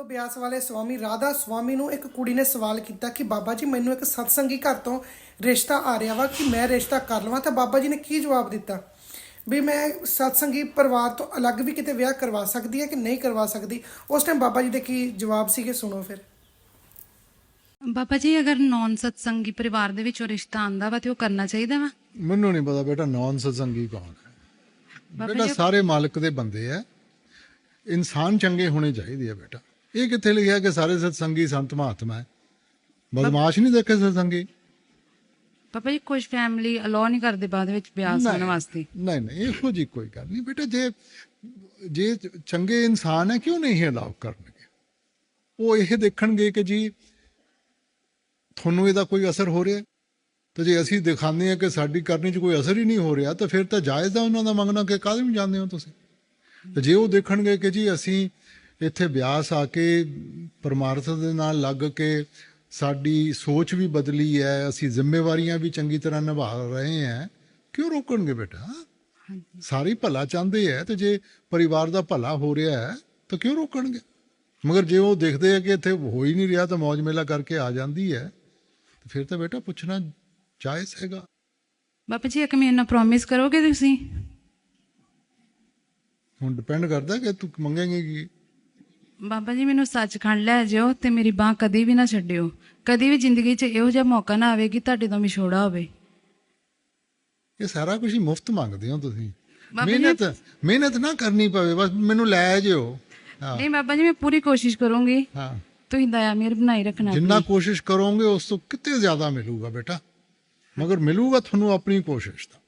ਤੋਂ ਬਿਆਸ ਵਾਲੇ ਸਵਾਮੀ ਰਾਧਾ ਸਵਾਮੀ ਨੂੰ ਇੱਕ ਕੁੜੀ ਨੇ ਸਵਾਲ ਕੀਤਾ ਕਿ ਬਾਬਾ ਜੀ ਮੈਨੂੰ ਇੱਕ ਸਤਸੰਗੀ ਘਰ ਤੋਂ ਰਿਸ਼ਤਾ ਆ ਰਿਹਾ ਵਾ ਕਿ ਮੈਂ ਰਿਸ਼ਤਾ ਕਰ ਲਵਾਂ ਤਾਂ ਬਾਬਾ ਜੀ ਨੇ ਕੀ ਜਵਾਬ ਦਿੱਤਾ? ਵੀ ਮੈਂ ਸਤਸੰਗੀ ਪਰਿਵਾਰ ਤੋਂ ਅਲੱਗ ਵੀ ਕਿਤੇ ਵਿਆਹ ਕਰਵਾ ਸਕਦੀ ਹੈ ਕਿ ਨਹੀਂ ਕਰਵਾ ਸਕਦੀ? ਉਸ ਟਾਈਮ ਬਾਬਾ ਜੀ ਦੇ ਕੀ ਜਵਾਬ ਸੀਗੇ ਸੁਣੋ ਫਿਰ। ਬਾਬਾ ਜੀ ਅਗਰ ਨੌਨ ਸਤਸੰਗੀ ਪਰਿਵਾਰ ਦੇ ਵਿੱਚੋਂ ਰਿਸ਼ਤਾ ਆਂਦਾ ਵਾ ਤੇ ਉਹ ਕਰਨਾ ਚਾਹੀਦਾ ਵਾ? ਮੈਨੂੰ ਨਹੀਂ ਪਤਾ ਬੇਟਾ ਨੌਨ ਸਤਸੰਗੀ ਕੌਣ ਹੈ? ਬੇਟਾ ਸਾਰੇ ਮਾਲਕ ਦੇ ਬੰਦੇ ਆ ਇਨਸਾਨ ਚੰਗੇ ਹੋਣੇ ਚਾਹੀਦੇ ਆ ਬੇਟਾ। ਇਹ ਕਿੱਥੇ ਲਿਖਿਆ ਕਿ ਸਾਰੇ ਸਤਸੰਗੀ ਸੰਤ ਮਹਾਤਮਾ ਹੈ? ਬਦਮਾਸ਼ ਨਹੀਂ ਦੇਖੇ ਸਤਸੰਗੀ? ਬਾਬਾ ਜੀ ਕੁਝ ਫੈਮਿਲੀ ਅਲਾਉ ਨਹੀਂ ਕਰਦੇ ਬਾਅਦ ਵਿੱਚ ਵਿਆਹ ਹੋਣ ਵਾਸਤੇ। ਨਹੀਂ ਨਹੀਂ ਇਹੋ ਜੀ ਕੋਈ ਗੱਲ ਨਹੀਂ। ਬੇਟਾ ਜੇ ਜੇ ਚੰਗੇ ਇਨਸਾਨ ਹੈ ਕਿਉਂ ਨਹੀਂ ਅਲਾਉ ਕਰਨਗੇ? ਉਹ ਇਹ ਦੇਖਣਗੇ ਕਿ ਜੀ ਤੁਹਾਨੂੰ ਇਹਦਾ ਕੋਈ ਅਸਰ ਹੋ ਰਿਹਾ? ਤੇ ਜੇ ਅਸੀਂ ਦਿਖਾਉਂਦੇ ਹਾਂ ਕਿ ਸਾਡੀ ਕਰਨੀ 'ਚ ਕੋਈ ਅਸਰ ਹੀ ਨਹੀਂ ਹੋ ਰਿਹਾ ਤਾਂ ਫਿਰ ਤਾਂ ਜਾਇਜ਼ ਆ ਉਹਨਾਂ ਦਾ ਮੰਗਣਾ ਕਿ ਕਾਹਦੇ ਨੂੰ ਜਾਂਦੇ ਹੋ ਤੁਸੀਂ? ਤੇ ਜੇ ਉਹ ਦੇਖਣਗੇ ਕਿ ਜੀ ਅਸੀਂ ਇੱਥੇ ਬਿਆਸ ਆ ਕੇ ਪਰਮਾਰਥ ਦੇ ਨਾਲ ਲੱਗ ਕੇ ਸਾਡੀ ਸੋਚ ਵੀ ਬਦਲੀ ਹੈ ਅਸੀਂ ਜ਼ਿੰਮੇਵਾਰੀਆਂ ਵੀ ਚੰਗੀ ਤਰ੍ਹਾਂ ਨਿਭਾ ਰਹੇ ਹਾਂ। ਕਿਉਂ ਰੋਕਣਗੇ ਬੇਟਾ? ਸਾਰੀ ਭਲਾ ਚਾਹੁੰਦੇ ਹੈ ਤੇ ਜੇ ਪਰਿਵਾਰ ਦਾ ਭਲਾ ਹੋ ਰਿਹਾ ਹੈ ਤਾਂ ਕਿਉਂ ਰੋਕਣਗੇ? ਮਗਰ ਜੇ ਉਹ ਦੇਖਦੇ ਆ ਕਿ ਇੱਥੇ ਹੋ ਹੀ ਨਹੀਂ ਰਿਹਾ ਤਾਂ ਮौज ਮੇਲਾ ਕਰਕੇ ਆ ਜਾਂਦੀ ਹੈ ਤੇ ਫਿਰ ਤਾਂ ਬੇਟਾ ਪੁੱਛਣਾ ਜਾਇਜ਼ ਹੈਗਾ। ਬਾਬਾ ਜੀ ਇੱਕ ਮੈਨੂੰ ਪ੍ਰੋਮਿਸ ਕਰੋਗੇ ਤੁਸੀਂ? ਹੁਣ ਡਿਪੈਂਡ ਕਰਦਾ ਕਿ ਤੂੰ ਮੰਗੇਂਗੇ ਕੀ? ਬਾਬਾ ਜੀ ਮੈਨੂੰ ਸੱਚਖੰਡ ਲੈ ਜਿਓ ਤੇ ਮੇਰੀ ਬਾਹ ਕਦੀ ਵੀ ਨਾ ਛੱਡਿਓ। ਕਦੀ ਵੀ ਜ਼ਿੰਦਗੀ 'ਚ ਇਹੋ ਜਿਹਾ ਮੌਕਾ ਨਾ ਆਵੇ ਕਿ ਤੁਹਾਡੇ ਤੋਂ ਵਿਛੋੜਾ ਹੋਵੇ। ਇਹ ਸਾਰਾ ਕੁਝ ਹੀ ਮੁਫਤ ਮੰਗਦੇ ਹੋ ਤੁਸੀਂ। ਮਿਹਨਤ ਮਿਹਨਤ ਨਾ ਕਰਨੀ ਪਵੇ ਬਸ ਮੈਨੂੰ ਲੈ ਜਿਓ। ਨਹੀਂ ਬਾਬਾ ਜੀ ਮੈਂ ਪੂਰੀ ਕੋਸ਼ਿਸ਼ ਕਰੂੰਗੀ। ਹਾਂ। ਤੁਸੀਂ ਦਇਆ ਮੇਰ ਬਣਾਈ ਰੱਖਣਾ ਜਿੰਨਾ ਕੋਸ਼ਿਸ਼ ਕਰੋਗੇ ਉਸ ਤੋਂ ਕਿਤੇ ਜ਼ਿਆਦਾ ਮਿਲੂਗਾ ਬੇਟਾ। ਮਗਰ ਮਿਲੂਗਾ ਤੁਹਾਨੂੰ ਆਪਣੀ ਕੋਸ਼ਿਸ਼ ਦਾ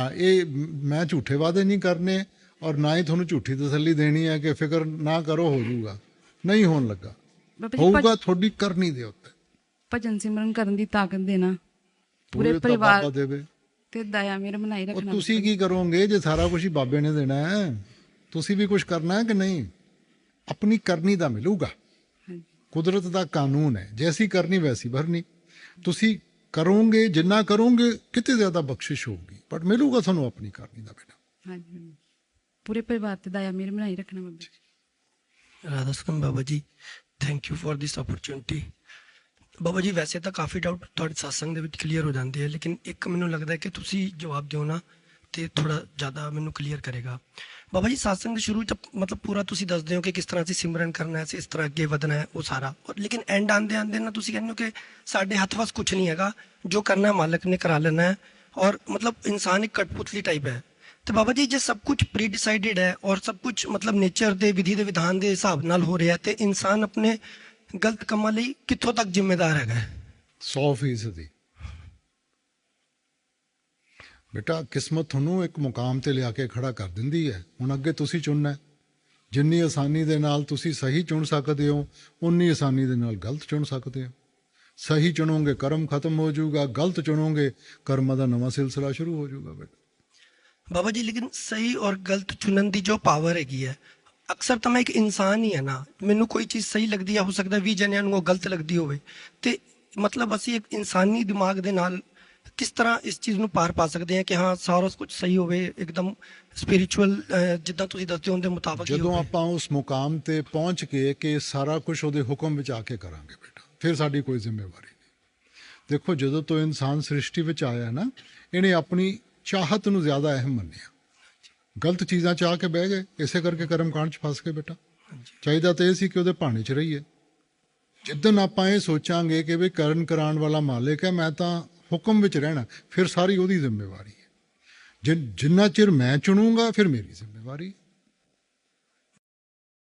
ਹਾਂ ਇਹ ਮ- ਮੈਂ ਝੂਠੇ ਵਾਅਦੇ ਨਹੀਂ ਕਰਨੇ। ਔਰ ਨਾ ਹੀ ਤੁਹਾਨੂੰ ਝੂਠੀ ਤਸੱਲੀ ਦੇਣੀ ਹੈ ਕਿ ਫਿਕਰ ਨਾ ਕਰੋ ਹੋ ਜਾਊਗਾ। ਨਹੀਂ ਹੋਣ ਲੱਗਾ। ਹੋਊਗਾ ਤੁਹਾਡੀ ਕਰਨੀ ਦੇ ਉੱਤੇ। ਭਜਨ ਸਿਮਰਨ ਕਰਨ ਦੀ ਤਾਕਤ ਦੇਣਾ। ਪੂਰੇ ਪਰਿਵਾਰ ਤੇ ਦਇਆ ਮੇਰ ਬਣਾਈ ਰੱਖਣਾ ਤੁਸੀਂ ਕੀ ਕਰੋਗੇ ਜੇ ਸਾਰਾ ਕੁਝ ਹੀ ਬਾਬੇ ਨੇ ਦੇਣਾ ਹੈ? ਤੁਸੀਂ ਵੀ ਕੁਝ ਕਰਨਾ ਹੈ ਕਿ ਨਹੀਂ? ਆਪਣੀ ਕਰਨੀ ਦਾ ਮਿਲੂਗਾ। ਕੁਦਰਤ ਦਾ ਕਾਨੂੰਨ ਹੈ। ਜੈਸੀ ਕਰਨੀ ਵੈਸੀ ਭਰਨੀ। ਤੁਸੀਂ ਕਰੋਗੇ ਜਿੰਨਾ ਕਰੋਗੇ ਕਿਤੇ ਜ਼ਿਆਦਾ ਬਖਸ਼ਿਸ਼ ਹੋਊਗੀ। ਬਟ ਮਿਲੂਗਾ ਤੁਹਾਨੂੰ ਆਪਣੀ ਕਰਨੀ ਦਾ ਬੇਟਾ। ਹਾਂਜੀ। ਪੂਰੇ ਪਰਿਵਾਰ ਤੇ ਦਇਆ ਮੇਰ ਬਣਾਈ ਰੱਖਣਾ Baba ji. Radha ਸੁਖਮ Baba ji thank you for this opportunity Baba ji, ਵੈਸੇ ਤਾਂ ਕਾਫੀ ਡਾਊਟ ਤੁਹਾਡੇ satsang ਦੇ ਵਿੱਚ ਕਲੀਅਰ ਹੋ ਜਾਂਦੇ ਆ, ਲੇਕਿਨ ਇੱਕ ਮੈਨੂੰ ਲੱਗਦਾ ਹੈ ਕਿ ਤੁਸੀਂ ਜਵਾਬ ਦਿਓ ਨਾ, ਤੇ ਥੋੜਾ ਜ਼ਿਆਦਾ ਮੈਨੂੰ ਕਲੀਅਰ ਕਰੇਗਾ। ਬਾਬਾ ਜੀ, satsang ਦੇ ਸ਼ੁਰੂ ਚ ਮਤਲਬ ਪੂਰਾ ਤੁਸੀਂ ਦੱਸਦੇ ਹੋ ਕਿ ਕਿਸ ਤਰ੍ਹਾਂ ਅਸੀਂ ਸਿਮਰਨ ਕਰਨਾ ਹੈ ਇਸ ਤਰ੍ਹਾਂ ਅੱਗੇ ਵਧਣਾ ਹੈ, ਉਹ ਸਾਰਾ। ਲੇਕਿਨ ਐਂਡ ਆਂਦੇ ਆਂਦੇ ਨਾ ਤੁਸੀਂ ਕਹਿੰਦੇ ਹੋ ਕਿ ਸਾਡੇ ਹੱਥ ਵਸ ਕੁਝ ਨਹੀਂ ਹੈਗਾ, ਜੋ ਕਰਨਾ ਮਾਲਕ ਨੇ ਕਰਾ ਲੈਣਾ ਹੈ। ਔਰ ਮਤਲਬ ਇਨਸਾਨ ਇੱਕ ਕਟਪੁਤਲੀ ਟਾਈਪ ਹੈ। ਤੇ ਬਾਬਾ ਜੀ ਜੇ ਸਭ ਕੁਝ ਪ੍ਰੀ ਡਿਸਾਈਡਡ ਹੈ ਔਰ ਸਭ ਕੁਝ ਮਤਲਬ ਨੇਚਰ ਦੇ ਵਿਧੀ ਦੇ ਵਿਧਾਨ ਦੇ ਹਿਸਾਬ ਨਾਲ ਹੋ ਰਿਹਾ ਹੈ ਤੇ ਇਨਸਾਨ ਆਪਣੇ ਗਲਤ ਕੰਮਾਂ ਲਈ ਕਿੱਥੋਂ ਤੱਕ ਜ਼ਿੰਮੇਦਾਰ ਹੈਗਾ ਹੈ? 100% ਦੀ ਬੇਟਾ ਕਿਸਮਤ ਤੁਹਾਨੂੰ ਇੱਕ ਮੁਕਾਮ ਤੇ ਲਿਆ ਕੇ ਖੜਾ ਕਰ ਦਿੰਦੀ ਹੈ ਹੁਣ ਅੱਗੇ ਤੁਸੀਂ ਚੁਣਨਾ ਹੈ ਜਿੰਨੀ ਆਸਾਨੀ ਦੇ ਨਾਲ ਤੁਸੀਂ ਸਹੀ ਚੁਣ ਸਕਦੇ ਹੋ ਉਨੀ ਆਸਾਨੀ ਦੇ ਨਾਲ ਗਲਤ ਚੁਣ ਸਕਦੇ ਹੋ ਸਹੀ ਚੁਣੋਗੇ ਕਰਮ ਖਤਮ ਹੋ ਜਾਊਗਾ ਗਲਤ ਚੁਣੋਗੇ ਕਰਮਾਂ ਦਾ ਨਵਾਂ ਸਿਲਸਿਲਾ ਸ਼ੁਰੂ ਹੋ ਜਾਊਗਾ ਬੇਟਾ ਬਾਬਾ ਜੀ ਲੇਕਿਨ ਸਹੀ ਔਰ ਗਲਤ ਚੁਣਨ ਦੀ ਜੋ ਪਾਵਰ ਹੈਗੀ ਹੈ ਅਕਸਰ ਤਾਂ ਮੈਂ ਇੱਕ ਇਨਸਾਨ ਹੀ ਹਾਂ ਨਾ ਮੈਨੂੰ ਕੋਈ ਚੀਜ਼ ਸਹੀ ਲੱਗਦੀ ਹੈ ਹੋ ਸਕਦਾ 20 ਜਣਿਆਂ ਨੂੰ ਉਹ ਗਲਤ ਲੱਗਦੀ ਹੋਵੇ ਤੇ ਮਤਲਬ ਅਸੀਂ ਇੱਕ ਇਨਸਾਨੀ ਦਿਮਾਗ ਦੇ ਨਾਲ ਕਿਸ ਤਰ੍ਹਾਂ ਇਸ ਚੀਜ਼ ਨੂੰ ਪਾਰ ਪਾ ਸਕਦੇ ਹਾਂ ਕਿ ਹਾਂ ਸਾਰਾ ਕੁਝ ਸਹੀ ਹੋਵੇ ਇੱਕਦਮ ਸਪਿਰਚੁਅਲ ਜਿੱਦਾਂ ਤੁਸੀਂ ਦੱਸਦੇ ਹੋ ਉਹਦੇ ਮੁਤਾਬਕ ਜਦੋਂ। ਆਪਾਂ ਉਸ ਮੁਕਾਮ ਤੇ ਪਹੁੰਚ ਕੇ ਕਿ ਸਾਰਾ ਕੁਝ ਉਹਦੇ ਹੁਕਮ ਵਿੱਚ ਆ ਕੇ ਕਰਾਂਗੇ ਬੇਟਾ ਫਿਰ ਸਾਡੀ ਕੋਈ ਜ਼ਿੰਮੇਵਾਰੀ ਨਹੀਂ ਦੇਖੋ ਜਦੋਂ ਤੋਂ ਇਨਸਾਨ ਸ੍ਰਿਸ਼ਟੀ ਵਿੱਚ ਆਇਆ ਨਾ ਇਹਨੇ ਆਪਣੀ ਚਾਹਤ ਨੂੰ ਜ਼ਿਆਦਾ ਅਹਿਮ ਮੰਨਿਆ। ਗਲਤ ਚੀਜ਼ਾਂ ਚ ਆ ਕੇ ਬਹਿ ਗਏ, ਇਸੇ ਕਰਕੇ ਕਰਮ ਕਾਂਡ ਚ ਫਸ ਗਏ ਬੇਟਾ। ਚਾਹੀਦਾ ਤਾਂ ਇਹ ਸੀ ਕਿ ਉਹਦੇ ਭਾਣੇ ਚ ਰਹੀਏ। ਜਿੱਦਨ ਆਪਾਂ ਇਹ ਸੋਚਾਂਗੇ ਕਿ ਵੀ ਕਰਨ ਕਰਾਉਣ ਵਾਲਾ ਮਾਲਿਕ ਹੈ, ਮੈਂ ਤਾਂ ਹੁਕਮ ਵਿੱਚ ਰਹਿਣਾ, ਫਿਰ ਸਾਰੀ ਉਹਦੀ ਜ਼ਿੰਮੇਵਾਰੀ ਹੈ। ਜਿੰਨਾ ਚਿਰ ਮੈਂ ਚੁਣੂੰਗਾ, ਫਿਰ ਮੇਰੀ ਜ਼ਿੰਮੇਵਾਰੀ